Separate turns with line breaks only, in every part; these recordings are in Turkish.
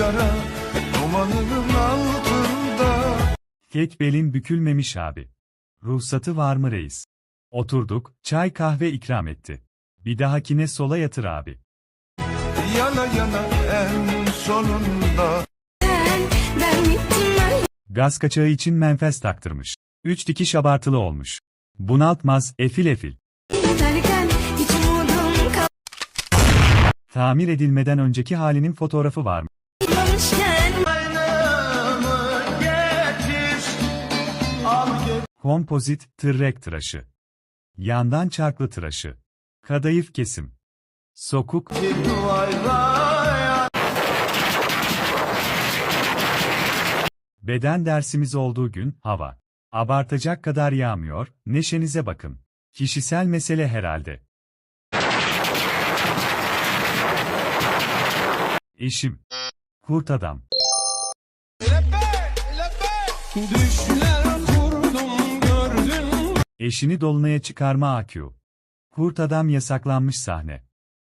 sigara dumanının altında
Tek belin bükülmemiş abi. Ruhsatı var mı reis? Oturduk, çay kahve ikram etti. Bir dahakine sola yatır abi.
yana yana en sonunda
Ben gittim ben
Gaz kaçağı için menfez taktırmış. Üç dikiş abartılı olmuş. Bunaltmaz, efil efil.
derken hiç umudum
Tamir edilmeden önceki halinin fotoğrafı var mı? Kompozit, tırrek tıraşı. Yandan çarklı tıraşı. Kadayıf kesim. Sokuk, beden dersimiz olduğu gün, hava. Abartacak kadar yağmıyor, neşenize bakın. Kişisel mesele herhalde. Eşim. Kurt adam.
Düşler
Eşini dolunaya çıkarma AQ. Kurt adam yasaklanmış sahne.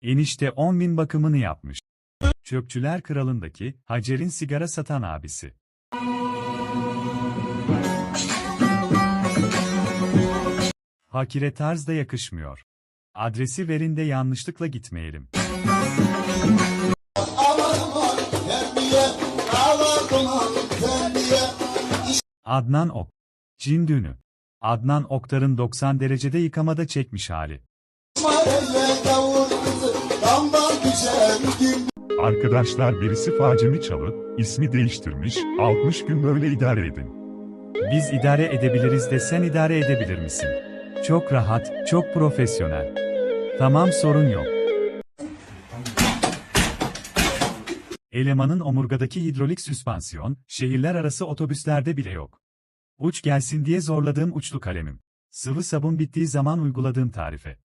Enişte 10 bin bakımını yapmış. Çöpçüler Kralı'ndaki Hacer'in sigara satan abisi. Fakire tarz da yakışmıyor. Adresi verin de yanlışlıkla gitmeyelim. Adnan Ok. Cin düğünü. Adnan Oktar'ın 90 derecede yıkamada çekmiş hali.
Arkadaşlar birisi facemi çalıp, ismi değiştirmiş, 60 gün böyle idare edin.
Biz idare edebiliriz de sen idare edebilir misin? Çok rahat, çok profesyonel. Tamam sorun yok. Elemanın omurgadaki hidrolik süspansiyon, şehirler arası otobüslerde bile yok. Uç gelsin diye zorladığım uçlu kalemim. Sıvı sabun bittiği zaman uyguladığım tarife.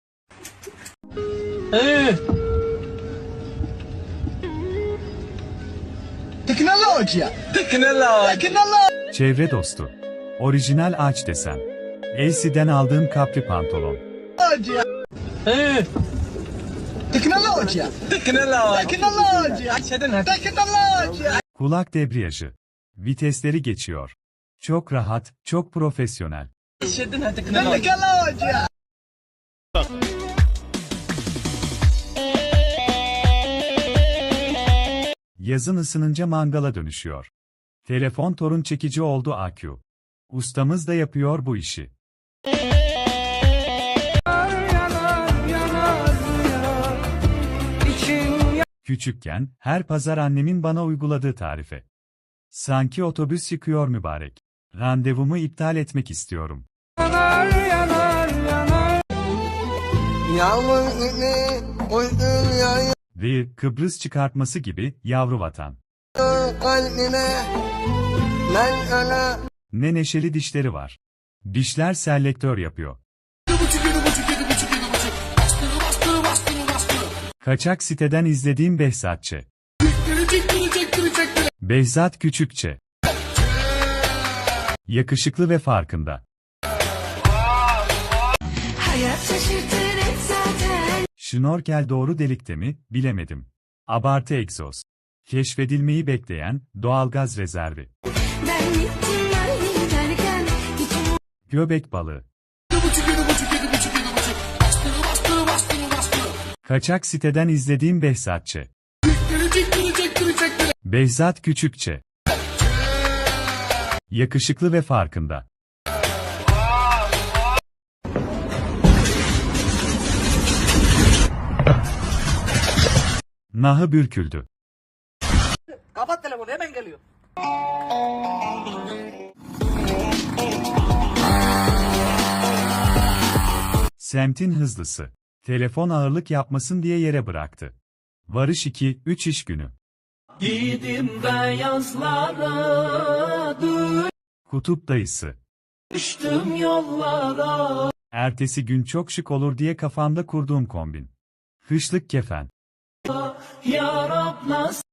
Tecnologia! Tecnologia!
Çevre dostu. Orijinal ağaç desen. Elsie'den aldığım kapri pantolon.
Tecnologia! Tecnologia! Tecnologia!
Kulak debriyajı. Vitesleri geçiyor. Çok rahat, çok profesyonel. Yazın ısınınca mangala dönüşüyor. Telefon torun çekici oldu AQ. Ustamız da yapıyor bu işi. Küçükken, her pazar annemin bana uyguladığı tarife. Sanki otobüs yıkıyor mübarek. Randevumu iptal etmek istiyorum.
Yağmur gibi uydum yağıyor
Ve Kıbrıs çıkartması gibi yavru vatan.
kalbime Ben öyle
Ne neşeli dişleri var. Dişler selektör yapıyor. Kaçak siteden izlediğim Behzatçı. Behzat Küçükçe. Yakışıklı ve farkında. Şnorkel doğru delikte mi, bilemedim. Abartı egzoz. Keşfedilmeyi bekleyen, doğalgaz rezervi.
Ben gittim ben derken hiç
Göbek balığı. Kaçak siteden izlediğim Behzatçı. Behzat Küçükçe. Yakışıklı ve farkında. Nahı bürküldü.
Kapat telefonu hemen geliyor.
Semtin hızlısı. Telefon ağırlık yapmasın diye yere bıraktı. Varış 2-3 iş günü.
Giydim beyazlara
Kutup dayısı.
düştüm yollara.
Ertesi gün çok şık olur diye kafamda kurduğum kombin. Kışlık kefen.
Ya Rab nasıl